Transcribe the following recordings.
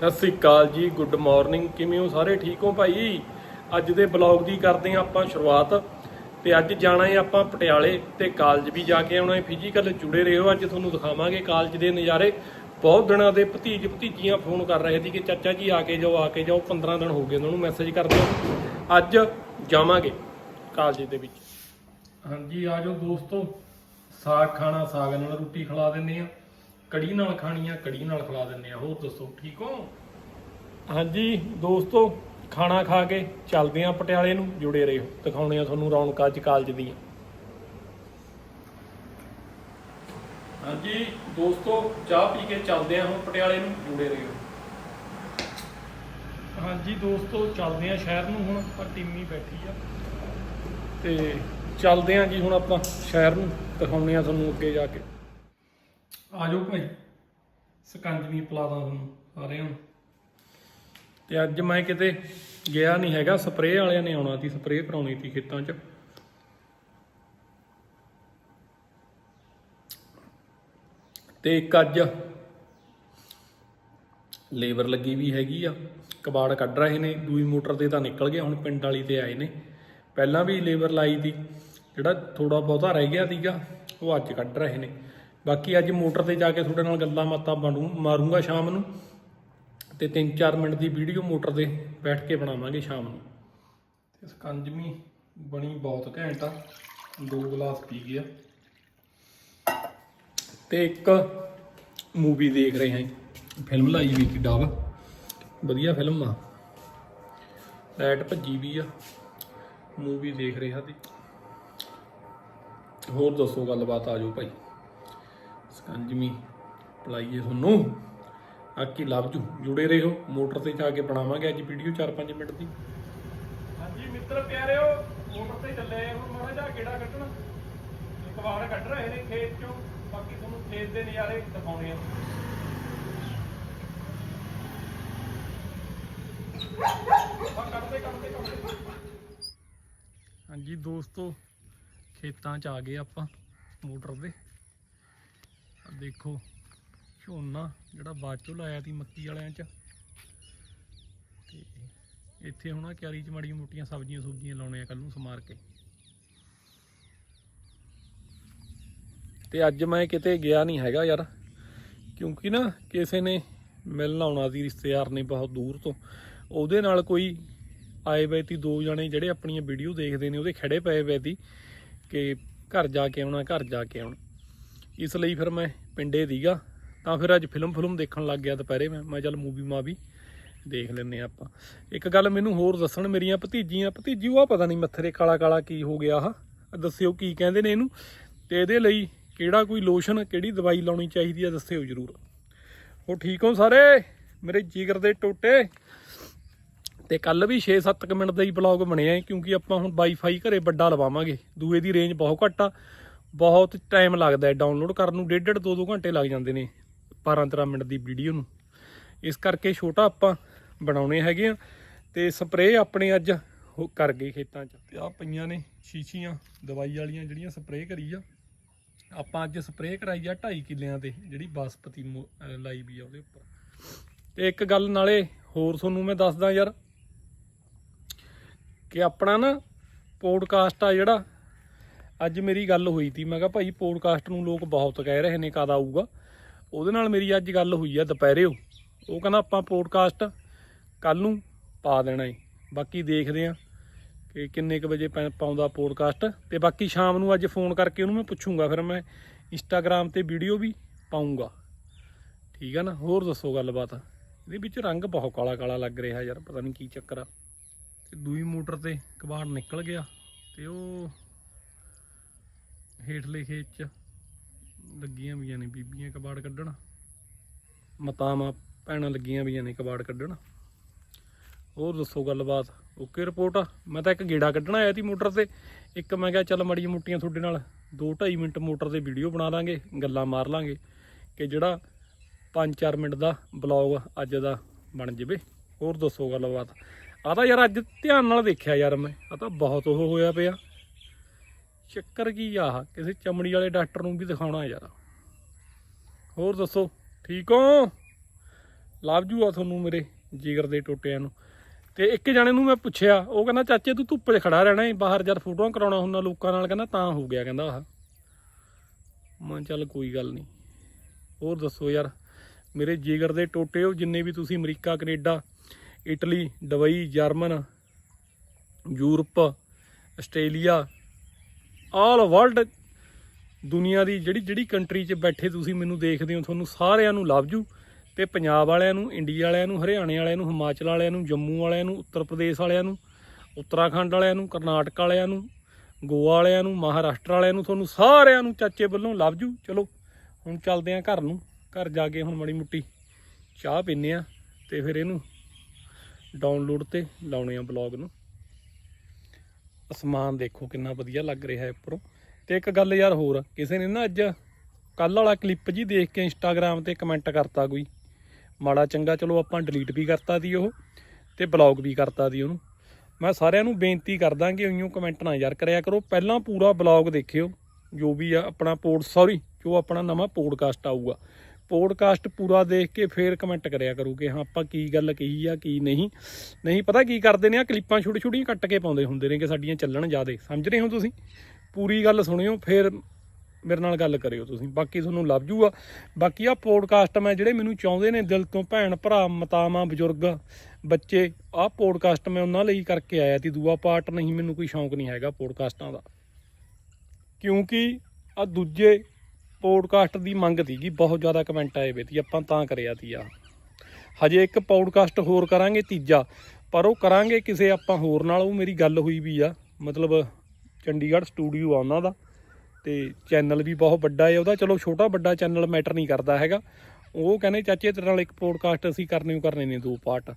ਸਤਿ ਸ੍ਰੀ ਅਕਾਲ ਜੀ good morning ਕਿਵੇਂ ਹੋ ਸਾਰੇ? ਠੀਕ ਹੋ ਭਾਈ? ਅੱਜ ਦੇ ਬਲੌਗ ਦੀ ਕਰਦੇ ਹਾਂ ਆਪਾਂ ਸ਼ੁਰੂਆਤ। ਤੇ ਅੱਜ ਜਾਣਾ ਹੈ ਆਪਾਂ ਪਟਿਆਲੇ ਤੇ ਕਾਲਜ ਵੀ ਜਾ ਕੇ ਆਉਣਾ ਹੈ। ਫਿਜ਼ੀਕਲ ਜੁੜੇ ਰਹੋ, ਅੱਜ ਤੁਹਾਨੂੰ ਦਿਖਾਵਾਂਗੇ ਕਾਲਜ ਦੇ ਨਜ਼ਾਰੇ। ਬਹੁਤ ਦਿਨਾਂ ਦੇ ਭਤੀਜ ਭਤੀਜੀਆਂ ਫੋਨ ਕਰ ਰਹੇ ਸੀ ਕਿ ਚਾਚਾ ਜੀ, ਆ ਕੇ ਜਾਓ, ਆ ਕੇ ਜਾਓ। 15 ਦਿਨ ਹੋ ਗਏ ਉਹਨਾਂ ਨੂੰ ਮੈਸੇਜ ਕਰਦੇ ਅੱਜ ਜਾਵਾਂਗੇ ਕਾਲਜ ਦੇ ਵਿੱਚ। ਹਾਂਜੀ, ਆ ਜਾਓ ਦੋਸਤੋ। ਸਾਗ ਖਾਣਾ, ਸਾਗ ਨਾਲ ਰੋਟੀ ਖਿਲਾ ਦਿੰਦੇ ਆ ਕੜੀ ਨਾਲ ਖਾਣੀ ਆ ਕੜੀ ਨਾਲ ਖਿਲਾ ਦਿੰਦੇ ਆ। ਹੋਰ ਦੱਸੋ ਠੀਕ ਹੋ? ਹਾਂਜੀ ਦੋਸਤੋ ਖਾਣਾ ਖਾ ਕੇ ਚੱਲਦੇ ਆ ਪਟਿਆਲੇ ਨੂੰ ਜੁੜੇ ਰਹੋ। ਦਿਖਾਉਣੇ ਆ ਤੁਹਾਨੂੰ ਰੌਣਕਾਂ ਅੱਜ ਕਾਲਜ ਦੀਆਂ। ਹਾਂਜੀ ਦੋਸਤੋ ਚਾਹ ਪੀ ਕੇ ਚੱਲਦੇ ਆ ਹੁਣ ਪਟਿਆਲੇ ਨੂੰ ਜੁੜੇ ਰਹੋ। ਹਾਂਜੀ ਦੋਸਤੋ ਚੱਲਦੇ ਆ ਸ਼ਹਿਰ ਨੂੰ ਹੁਣ ਪਰ ਟੀਮੀ ਬੈਠੀ ਆ। ਤੇ ਚੱਲਦੇ ਆ ਜੀ ਹੁਣ ਆਪਾਂ ਸ਼ਹਿਰ ਨੂੰ ਦਿਖਾਉਣੇ ਆ ਤੁਹਾਨੂੰ ਅੱਗੇ ਜਾ ਕੇ। ਆਜੋ ਜਾਓ ਭਾਈ। ਸਕੰਜਵੀ ਪਲਾਦਾ ਤੁਹਾਨੂੰ ਸਾਰਿਆਂ ਨੂੰ। ਤੇ ਅੱਜ ਮੈਂ ਕਿਤੇ ਗਿਆ ਨਹੀਂ ਹੈਗਾ, ਸਪਰੇਅ ਵਾਲਿਆਂ ਨੇ ਆਉਣਾ ਸੀ, ਸਪਰੇਅ ਕਰਾਉਣੀ ਸੀ ਖੇਤਾਂ 'ਚ। ਤੇ ਇੱਕ ਅੱਜ ਲੇਬਰ ਲੱਗੀ ਵੀ ਹੈਗੀ ਆ, ਕਬਾੜ ਕੱਢ ਰਹੇ ਨੇ, ਦੂਈ ਮੋਟਰ ਤੇ ਤਾਂ ਨਿਕਲ ਗਿਆ, ਹੁਣ ਪਿੰਡ ਵਾਲੀ ਤੇ ਆਏ ਨੇ। ਪਹਿਲਾਂ ਵੀ ਲੇਬਰ ਲਾਈ ਸੀ, ਜਿਹੜਾ ਥੋੜਾ ਬਹੁਤਾ ਰਹਿ ਗਿਆ ਸੀਗਾ, ਉਹ ਅੱਜ ਕੱਢ ਰਹੇ ਨੇ। ਬਾਕੀ ਅੱਜ ਮੋਟਰ ਤੇ ਜਾ ਕੇ ਤੁਹਾਡੇ ਨਾਲ ਗੱਲਾਂ ਬਾਤਾਂ ਬਣੂ ਮਾਰੂੰਗਾ ਸ਼ਾਮ ਨੂੰ। ਤੇ 3-4 ਮਿੰਟ ਦੀ ਵੀਡੀਓ ਮੋਟਰ ਤੇ ਬੈਠ ਕੇ ਬਣਾਵਾਂਗੇ ਸ਼ਾਮ ਨੂੰ। ਤੇ ਸਕੰਜਮੀ ਬਣੀ ਬਹੁਤ ਘੈਂਟ ਆ। ਦੋ ਗਲਾਸ ਪੀ ਗਿਆ। ਤੇ ਇੱਕ ਮੂਵੀ ਦੇਖ ਰਹੇ ਹਾਂ ਫਿਲਮ ਲਾਈ ਵੀ ਸੀ ਡਬ ਵਧੀਆ ਫਿਲਮ ਆ। ਲਾਈਟ ਭੱਜੀ ਵੀ ਆ। ਮੂਵੀ ਦੇਖ ਰਿਹਾ ਸੀ। ਹੋਰ ਦੱਸੋ ਗੱਲਬਾਤ ਆ ਜਾਓ ਭਾਈ। ਸਕੰਜਮੀ ਪਲਾਈਏ ਤੁਹਾਨੂੰ। ਆਕੀ ਲਵ ਜੂ? ਜੁੜੇ ਰਹੋ। ਮੋਟਰ ਤੇ ਜਾ ਕੇ ਬਣਾਵਾਂਗੇ ਅੱਜ ਵੀਡੀਓ 4-5 ਮਿੰਟ ਦੀ। ਹਾਂਜੀ ਮਿੱਤਰ ਪਿਆਰਿਓ ਮੋਟਰ ਤੇ ਚੱਲੇ ਆ ਹੁਣ ਮਾੜਾ ਜਿਹਾ ਗੇੜਾ ਕੱਢਣਾ। ਇੱਕ ਵਾਰ ਕੱਢ ਰਹੇ ਨੇ ਖੇਤ ਚੋਂ ਬਾਕੀ ਤੁਹਾਨੂੰ ਖੇਤ ਦੇ ਨਜ਼ਾਰੇ ਦਿਖਾਉਣੇ ਆ। ਹਾਂਜੀ ਦੋਸਤੋ ਖੇਤਾਂ 'ਚ ਆ ਗਏ ਆਪਾਂ ਮੋਟਰ ਦੇ। ਦੇਖੋ, ਝੋਨਾ ਜਿਹੜਾ ਬਾਅਦ ਚੋਂ ਲਾਇਆ ਸੀ ਮੱਕੀ ਵਾਲਿਆਂ 'ਚ। ਤੇ ਇੱਥੇ ਹੁਣ ਆਹ ਕਿਆਰੀ 'ਚ ਮਾੜੀਆਂ ਮੋਟੀਆਂ ਸਬਜ਼ੀਆਂ ਸੁਬਜ਼ੀਆਂ ਲਾਉਣੇ ਆ ਕੱਲ ਨੂੰ ਸਮਾਰ ਕੇ। ਤੇ ਅੱਜ ਮੈਂ ਕਿਤੇ ਗਿਆ ਨਹੀਂ ਹੈਗਾ ਯਾਰ, ਕਿਉਂਕਿ ਨਾ ਕਿਸੇ ਨੇ ਮਿਲਣ ਆਉਣਾ ਸੀ ਰਿਸ਼ਤੇਦਾਰ ਨੇ ਬਹੁਤ ਦੂਰ ਤੋਂ। ਉਹਦੇ ਨਾਲ ਕੋਈ ਆਏ ਪਏ ਤੀ ਦੋ ਜਣੇ ਜਿਹੜੇ ਆਪਣੀਆਂ ਵੀਡੀਓ ਦੇਖਦੇ ਨੇ, ਉਹਦੇ ਖੜੇ ਪਏ ਪਏ ਤੀ ਕਿ ਘਰ ਜਾ ਕੇ ਆਉਣਾ, ਘਰ ਜਾ ਕੇ ਆਉਣਾ। ਇਸ ਲਈ ਫਿਰ ਮੈਂ ਪਿੰਡੇ ਦੀਗਾ ਤਾਂ ਫਿਰ ਅੱਜ ਫਿਲਮ ਫਿਲਮ ਦੇਖਣ ਲੱਗ ਗਿਆ ਦੁਪਹਿਰੇ ਮੈਂ। ਮੈਂ ਚੱਲ ਮੂਵੀ ਮਾ ਵੀ ਦੇਖ ਲੈਨੇ ਆ ਆਪਾਂ। ਇੱਕ ਗੱਲ ਮੈਨੂੰ ਹੋਰ ਦੱਸਣ ਮੇਰੀਆਂ ਭਤੀਜੀਆਂ, ਭਤੀਜੀ ਉਹ ਪਤਾ ਨਹੀਂ ਮੱਥੇ ਕਾਲਾ ਕਾਲਾ ਕੀ ਹੋ ਗਿਆ ਆਹ ਦੱਸਿਓ ਕੀ ਕਹਿੰਦੇ ਨੇ ਇਹਨੂੰ। ਤੇ ਇਹਦੇ ਲਈ ਕਿਹੜਾ ਕੋਈ ਲੋਸ਼ਨ ਕਿਹੜੀ ਦਵਾਈ ਲਾਉਣੀ ਚਾਹੀਦੀ ਆ ਦੱਸਿਓ ਜਰੂਰ। ਉਹ ਠੀਕ ਹੋ ਸਾਰੇ? ਮੇਰੇ ਜਿਗਰ ਦੇ ਟੋਟੇ। ਤੇ ਕੱਲ ਵੀ 6-7 ਮਿੰਟ ਦਾ ਹੀ ਬਲੌਗ ਬਣਿਆ ਕਿਉਂਕਿ ਆਪਾਂ ਹੁਣ ਵਾਈਫਾਈ ਘਰੇ ਵੱਡਾ ਲਵਾਵਾਂਗੇ। ਦੂਏ ਦੀ ਰੇਂਜ ਬਹੁਤ ਘੱਟ ਆ। ਬਹੁਤ ਟਾਈਮ ਲੱਗਦਾ ਹੈ ਡਾਊਨਲੋਡ ਕਰਨ ਨੂੰ ਡੇਢ ਡੇਢ ਦੋ ਦੋ ਘੰਟੇ ਲੱਗ ਜਾਂਦੇ ਨੇ 12-13 ਮਿੰਟ ਦੀ ਵੀਡੀਓ ਨੂੰ। ਇਸ ਕਰਕੇ ਛੋਟਾ ਆਪਾਂ ਬਣਾਉਣੇ ਹੈਗੇ ਆ ਤੇ ਸਪਰੇਅ ਆਪਣੇ ਅੱਜ ਕਰ ਗਏ ਖੇਤਾਂ 'ਚ। ਤੇ ਆ ਪਈਆਂ ਨੇ ਸ਼ੀਸ਼ੀਆਂ ਦਵਾਈ ਵਾਲੀਆਂ ਜਿਹੜੀਆਂ ਸਪਰੇਅ ਕਰੀ ਆ। ਆਪਾਂ ਅੱਜ ਸਪਰੇਅ ਕਰਾਈ ਆ 2.5 ਕਿੱਲਿਆਂ ਤੇ ਜਿਹੜੀ ਬਾਸਪਤੀ ਲਾਈ ਵੀ ਆ ਉਹਦੇ ਉੱਪਰ। ਤੇ ਇੱਕ ਗੱਲ ਨਾਲੇ ਹੋਰ ਤੁਹਾਨੂੰ ਮੈਂ ਦੱਸਦਾ ਯਾਰ ਕਿ ਆਪਣਾ ਨਾ ਪੋਡਕਾਸਟ ਆ ਜਿਹੜਾ ਅੱਜ ਮੇਰੀ ਗੱਲ ਹੋਈ ਸੀ ਮੈਂ ਕਿਹਾ ਭਾਈ ਪੋਡਕਾਸਟ ਨੂੰ ਲੋਕ ਬਹੁਤ ਕਹਿ ਰਹੇ ਨੇ ਕਦ ਆਊਗਾ। ਉਹਦੇ ਨਾਲ ਮੇਰੀ ਅੱਜ ਗੱਲ ਹੋਈ ਆ ਦੁਪਹਿਰੇ ਉਹ। ਕਹਿੰਦਾ ਆਪਾਂ ਪੋਡਕਾਸਟ ਕੱਲ ਨੂੰ ਪਾ ਦੇਣਾ ਏ। ਬਾਕੀ ਦੇਖਦੇ ਆ ਕਿ ਕਿੰਨੇ ਕੁ ਵਜੇ ਪੈ- ਪਾਉਂਦਾ ਪੋਡਕਾਸਟ ਤੇ ਬਾਕੀ ਸ਼ਾਮ ਨੂੰ ਅੱਜ ਫੋਨ ਕਰਕੇ ਉਹਨੂੰ ਮੈਂ ਪੁੱਛੂੰਗਾ, ਫਿਰ ਮੈਂ ਇੰਸਟਾਗ੍ਰam ਤੇ ਵੀਡੀਓ ਵੀ ਪਾਉਂਗਾ ਠੀਕ ਆ ਨਾ? ਹੋਰ ਦੱਸੋ ਗੱਲਬਾਤ। ਇਹਦੇ ਵਿੱਚ ਰੰਗ ਬਹੁਤ ਕਾਲਾ ਕਾਲਾ ਲੱਗ ਰਿਹਾ ਯਾਰ, ਪਤਾ ਨਹੀਂ ਕੀ ਚੱਕਰ ਆ। ਤੇ ਦੂਈ ਮੋਟਰ ਤੇ ਕਬਾੜ ਨਿਕਲ ਗਿਆ ਤੇ ਉਹ ਹੇਠਲੇ ਖੇਤ ਚ ਲੱਗੀਆਂ ਵੀਆਂ ਨੇ ਬੀਬੀਆਂ ਕਬਾੜ ਕੱਢਣ। ਮਤਾਵਾਂ, ਭੈਣਾਂ ਲੱਗੀਆਂ ਵੀਆਂ ਨੇ ਕਬਾੜ ਕੱਢਣ। ਹੋਰ ਦੱਸੋ ਗੱਲਬਾਤ, ਓਕੇ ਰਿਪੋਰਟ? ਆ ਮੈਂ ਤਾਂ ਇੱਕ ਗੇੜਾ ਕੱਢਣਾ ਆਇਆ ਸੀ ਮੋਟਰ ਤੇ। ਇੱਕ ਮੈਂ ਕਿਹਾ, ਚੱਲ ਮੜੀਆਂ ਮੁੱਟੀਆਂ ਤੁਹਾਡੇ ਨਾਲ 2.5 ਮਿੰਟ ਮੋਟਰ ਤੇ ਵੀਡੀਓ ਬਣਾ ਲਾਂਗੇ, ਗੱਲਾਂ ਮਾਰ ਲਾਂਗੇ ਕਿ ਜਿਹੜਾ 5-4 ਮਿੰਟ ਦਾ ਬਲੌਗ ਅੱਜ ਦਾ ਬਣ ਜਵੇ। ਹੋਰ ਦੱਸੋ ਗੱਲਬਾਤ। ਆ ਤਾਂ ਯਾਰ ਅੱਜ ਧਿਆਨ ਨਾਲ ਦੇਖਿਆ ਯਾਰ ਮੈਂ। ਆ ਤਾਂ ਬਹੁਤ ਉਹ ਹੋਇਆ ਪਿਆ। ਚੱਕਰ ਕੀ ਆ ਕਿਸੇ ਚਮੜੀ ਵਾਲੇ ਡਾਕਟਰ ਨੂੰ ਵੀ ਦਿਖਾਉਣਾ ਯਾਰ। ਹੋਰ ਦੱਸੋ, ਠੀਕ ਹੋ? ਲਾਭ ਜੂਆ ਤੁਹਾਨੂੰ ਮੇਰੇ ਜਿਗਰ ਦੇ ਟੋਟਿਆਂ ਨੂੰ। ਤੇ ਇੱਕ ਜਣੇ ਨੂੰ ਮੈਂ ਪੁੱਛਿਆ, ਉਹ ਕਹਿੰਦਾ, ਚਾਚੇ ਤੂੰ ਧੁੱਪ 'ਚ ਖੜਾ ਰਹਿਣਾ ਏ, ਬਾਹਰ ਜਦ ਫੋਟੋਆਂ ਕਰਾਉਣਾ ਹੁੰਦਾ ਲੋਕਾਂ ਨਾਲ, ਕਹਿੰਦਾ, ਤਾਂ ਹੋ ਗਿਆ, ਕਹਿੰਦਾ ਆਹ। ਮੈਂ ਚੱਲ ਕੋਈ ਗੱਲ ਨਹੀਂ। ਹੋਰ ਦੱਸੋ ਯਾਰ, ਮੇਰੇ ਜਿਗਰ ਦੇ ਟੋਟੇ ਉਹ ਜਿੰਨੇ ਵੀ ਤੁਸੀਂ America, Canada, Italy, Dubai, German, Europe, Australia all world ਦੁਨੀਆ ਦੀ ਜਿਹੜੀ ਜਿਹੜੀ ਕੰਟਰੀ 'ਚ ਬੈਠੇ ਤੁਸੀਂ ਮੈਨੂੰ ਦੇਖਦੇ ਹੋ ਤੁਹਾਨੂੰ ਸਾਰਿਆਂ ਨੂੰ ਲਵ ਜੂ ਤੇ ਪੰਜਾਬ ਵਾਲਿਆਂ ਨੂੰ ਇੰਡੀਆ ਵਾਲਿਆਂ ਨੂੰ ਹਰਿਆਣੇ ਵਾਲਿਆਂ ਨੂੰ ਹਿਮਾਚਲ ਵਾਲਿਆਂ ਨੂੰ ਜੰਮੂ ਵਾਲਿਆਂ ਨੂੰ ਉੱਤਰ ਪ੍ਰਦੇਸ਼ ਵਾਲਿਆਂ ਨੂੰ ਉੱਤਰਾਖੰਡ ਵਾਲਿਆਂ ਨੂੰ ਕਰਨਾਟਕ ਵਾਲਿਆਂ ਨੂੰ ਗੋਆ ਵਾਲਿਆਂ ਨੂੰ ਮਹਾਰਾਸ਼ਟਰ ਵਾਲਿਆਂ ਨੂੰ ਤੁਹਾਨੂੰ ਸਾਰਿਆਂ ਨੂੰ ਚਾਚੇ ਵੱਲੋਂ ਲਵ ਜੂ ਚਲੋ ਹੁਣ ਚੱਲਦੇ ਆਂ ਘਰ ਨੂੰ ਘਰ ਜਾ ਕੇ ਹੁਣ ਮੜੀ ਮੁੱਟੀ ਚਾਹ ਪੀਨੇ ਆ ਤੇ ਫਿਰ ਇਹਨੂੰ ਡਾਊਨਲੋਡ ਤੇ ਲਾਉਣੇ ਆ ਬਲੌਗ ਨੂੰ ਅਸਮਾਨ ਦੇਖੋ ਕਿੰਨਾ ਵਧੀਆ ਲੱਗ ਰਿਹਾ ਹੈ ਉੱਪਰੋਂ। ਤੇ ਇੱਕ ਗੱਲ ਯਾਰ ਹੋਰ, ਕਿਸੇ ਨੇ ਨਾ ਅੱਜ ਕੱਲ ਵਾਲਾ ਕਲਿੱਪ ਜੀ ਦੇਖ ਕੇ ਇੰਸਟਾਗ੍ਰam ਤੇ ਕਮੈਂਟ ਕਰਤਾ ਕੋਈ। ਮਾੜਾ ਚੰਗਾ ਚਲੋ ਆਪਾਂ ਡਿਲੀਟ ਵੀ ਕਰਤਾ ਦੀ ਉਹ ਤੇ ਬਲੌਗ ਵੀ ਕਰਤਾ ਦੀ ਉਹਨੂੰ। ਮੈਂ ਸਾਰਿਆਂ ਨੂੰ ਬੇਨਤੀ ਕਰਦਾ ਕਿ ਉਈਓ ਕਮੈਂਟ ਨਾ ਯਾਰ ਕਰਿਆ ਕਰੋ। ਪਹਿਲਾਂ ਪੂਰਾ ਬਲੌਗ ਦੇਖਿਓ, ਜੋ ਵੀ ਆ ਆਪਣਾ ਪੋਡ ਸੌਰੀ ਜੋ ਆਪਣਾ ਨਵਾਂ ਪੋਡਕਾਸਟ ਆਊਗਾ। ਪੋਡਕਾਸਟ ਪੂਰਾ ਦੇਖ ਕੇ ਫੇਰ ਕਮੈਂਟ ਕਰਿਆ ਕਰੋ ਕਿ ਹਾਂ, ਆਪਾਂ ਕੀ ਗੱਲ ਕਹੀ ਆ, ਕੀ ਨਹੀਂ। ਨਹੀਂ, ਪਤਾ ਕੀ ਕਰਦੇ ਨੇ ਆ? ਕਲਿੱਪਾਂ ਛੋਟੀ ਛੋਟੀਆਂ ਕੱਟ ਕੇ ਪਾਉਂਦੇ ਹੁੰਦੇ ਨੇ ਕਿ ਸਾਡੀਆਂ ਚੱਲਣ ਜ਼ਿਆਦੇ। ਸਮਝ ਰਹੇ ਹੋ ਤੁਸੀਂ? ਪੂਰੀ ਗੱਲ ਸੁਣਿਓ, ਫਿਰ ਮੇਰੇ ਨਾਲ ਗੱਲ ਕਰਿਓ ਤੁਸੀਂ। ਬਾਕੀ ਤੁਹਾਨੂੰ ਲੱਭ ਜੂਗਾ। ਬਾਕੀ ਆ ਪੋਡਕਾਸਟ ਮੈਂ ਜਿਹੜੇ ਮੈਨੂੰ ਚਾਹੁੰਦੇ ਨੇ, ਦਿਲ ਤੋਂ ਭੈਣ, ਭਰਾ, ਮਤਾਵਾਂ, ਬਜ਼ੁਰਗ, ਬੱਚੇ ਆਹ ਪੋਡਕਾਸਟ ਮੈਂ ਉਹਨਾਂ ਲਈ ਕਰਕੇ ਆਇਆ ਸੀ। ਦੂਆ ਪਾਰਟ ਨਹੀਂ, ਮੈਨੂੰ ਕੋਈ ਸ਼ੌਂਕ ਨਹੀਂ ਹੈਗਾ ਪੋਡਕਾਸਟਾਂ ਦਾ। ਕਿਉਂਕਿ ਆ ਦੂਜੇ ਪੋਡਕਾਸਟ ਦੀ ਮੰਗ ਸੀਗੀ, ਬਹੁਤ ਜ਼ਿਆਦਾ ਕਮੈਂਟ ਆਏ ਵੇ ਤੀ ਆਪਾਂ ਤਾਂ ਕਰਿਆ ਤੀ ਆ ਹਜੇ ਇੱਕ ਪੋਡਕਾਸਟ ਹੋਰ ਕਰਾਂਗੇ, ਤੀਜਾ। ਪਰ ਉਹ ਕਰਾਂਗੇ ਕਿਸੇ ਆਪਾਂ ਹੋਰ ਨਾਲ, ਉਹ ਮੇਰੀ ਗੱਲ ਹੋਈ ਵੀ ਆ। ਮਤਲਬ ਚੰਡੀਗੜ੍ਹ ਸਟੂਡੀਓ ਆ ਉਹਨਾਂ ਦਾ, ਤੇ ਚੈਨਲ ਵੀ ਬਹੁਤ ਵੱਡਾ ਹੈ ਉਹਦਾ ਚਲੋ ਛੋਟਾ ਵੱਡਾ ਚੈਨਲ ਮੈਟਰ ਨਹੀਂ ਕਰਦਾ ਹੈਗਾ। ਉਹ ਕਹਿੰਦੇ, ਚਾਚੇ ਤੇਰੇ ਨਾਲ ਇੱਕ ਪੋਡਕਾਸਟ ਅਸੀਂ ਕਰਨੇ ਨੂੰ ਕਰਨੇ ਨੇ ਦੋ ਪਾਰਟ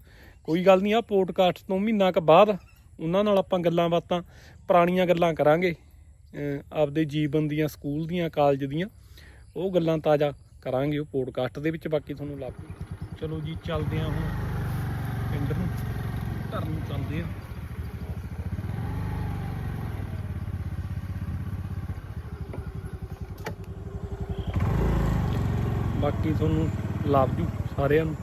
ਕੋਈ ਗੱਲ ਨਹੀਂ ਆ ਪੋਡਕਾਸਟ ਤੋਂ ਮਹੀਨਾ ਕ ਬਾਅਦ ਉਹਨਾਂ ਨਾਲ ਆਪਾਂ ਗੱਲਾਂ ਬਾਤਾਂ, ਪੁਰਾਣੀਆਂ ਗੱਲਾਂ ਕਰਾਂਗੇ। ਆਪਦੇ ਜੀਵਨ ਦੀਆਂ ਸਕੂਲ ਦੀਆਂ ਕਾਲਜ ਦੀਆਂ। ਉਹ ਗੱਲਾਂ ਤਾਜ਼ਾ ਕਰਾਂਗੇ ਉਹ ਪੋਡਕਾਸਟ ਦੇ ਵਿੱਚ, ਬਾਕੀ ਤੁਹਾਨੂੰ ਲੱਭ ਚਲੋ ਜੀ, ਚੱਲਦੇ ਹਾਂ ਹੁਣ ਪਿੰਡ ਨੂੰ। ਘਰ ਨੂੰ ਚੱਲਦੇ ਹਾਂ। ਬਾਕੀ ਤੁਹਾਨੂੰ ਲੱਭ ਜੂ ਸਾਰਿਆਂ ਨੂੰ।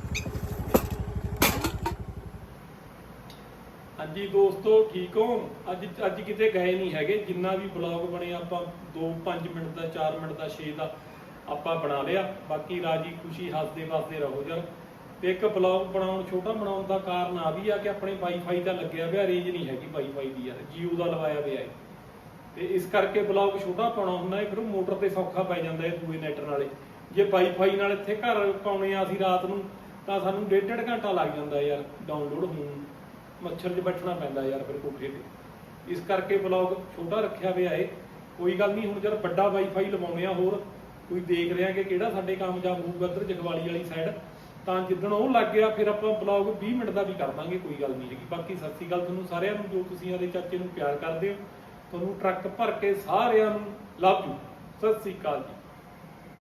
ਹਾਂਜੀ ਦੋਸਤੋ, ਠੀਕ ਹੋ? ਅੱਜ ਅੱਜ ਕਿਤੇ ਗਏ ਨਹੀਂ ਹੈਗੇ। ਜਿੰਨਾ ਵੀ ਬਲੌਗ ਬਣੇ ਆਪਾਂ 2 5 ਮਿੰਟ ਦਾ 4 ਮਿੰਟ ਦਾ 6 ਦਾ। ਆਪਾਂ ਬਣਾ ਲਿਆ। ਬਾਕੀ ਰਾਜੀ ਖੁਸ਼ੀ ਹੱਸਦੇ ਵਸਦੇ ਰਹੋ ਯਾਰ। ਤੇ ਇੱਕ ਬਲੌਗ ਬਣਾਉਣ, ਛੋਟਾ ਬਣਾਉਣ ਦਾ ਕਾਰਨ ਆ ਵੀ ਆ ਕਿ ਆਪਣੇ ਵਾਈਫਾਈ ਦਾ ਲੱਗਿਆ ਹੋਇਆ ਰੇਂਜ ਨਹੀਂ ਹੈਗੀ ਵਾਈਫਾਈ ਦੀ ਯਾਰ। ਜੀਓ ਦਾ ਲਵਾਇਆ ਹੋਇਆ ਹੈ ਤੇ ਇਸ ਕਰਕੇ ਬਲੌਗ ਛੋਟਾ ਪਾਉਣਾ ਹੁੰਦਾ ਹੈ ਫਿਰ ਮੋਟਰ ਤੇ ਸੌਖਾ ਪੈ ਜਾਂਦਾ ਹੈ ਦੂਏ ਨੈਟ ਨਾਲੇ। ਜੇ ਵਾਈਫਾਈ ਨਾਲ ਇੱਥੇ ਘਰ ਪਾਉਣੇ ਆ ਅਸੀਂ ਰਾਤ ਨੂੰ, ਤਾਂ ਸਾਨੂੰ ਡੇਢ ਡੇਢ ਘੰਟਾ ਲੱਗ ਜਾਂਦਾ ਯਾਰ ਡਾਊਨਲੋਡ ਹੋਣ। ਮੱਛਰ 'ਚ ਬੈਠਣਾ ਪੈਂਦਾ ਯਾਰ ਫਿਰ ਕੋਠੇ ਤੇ। ਇਸ ਕਰਕੇ ਬਲੌਗ ਛੋਟਾ ਰੱਖਿਆ ਹੋਇਆ ਹੈ ਕੋਈ ਗੱਲ ਨਹੀਂ, ਹੁਣ ਜਦ ਵੱਡਾ ਵਾਈਫਾਈ ਲਵਾਉਣੇ ਆ ਹੋਰ ਕੋਈ ਦੇਖ ਰਿਹਾ ਕਿ ਕਿਹੜਾ ਸਾਡੇ ਕਾਮਯਾਬ ਹੋਊਗਾ ਇੱਧਰ ਜਗਵਾਲੀ ਵਾਲੀ ਸਾਈਡ ਤਾਂ ਜਿੱਦਣ ਉਹ ਲੱਗ ਗਿਆ, ਫਿਰ ਆਪਾਂ ਬਲੌਗ 20 ਮਿੰਟ ਦਾ ਵੀ ਕਰ ਦਾਂਗੇ, ਕੋਈ ਗੱਲ ਨਹੀਂ ਹੈਗੀ। ਬਾਕੀ ਸਤਿ ਸ੍ਰੀ ਅਕਾਲ ਤੁਹਾਨੂੰ ਸਾਰਿਆਂ ਨੂੰ, ਜੋ ਤੁਸੀਂ ਆਦੇ ਚਾਚੇ ਨੂੰ ਪਿਆਰ ਕਰਦੇ ਹੋ, ਤੁਹਾਨੂੰ ਟਰੱਕ ਭਰ ਕੇ ਸਾਰਿਆਂ ਨੂੰ ਲਵ ਯੂ ਸਤਿ ਸ੍ਰੀ ਅਕਾਲ ਜੀ।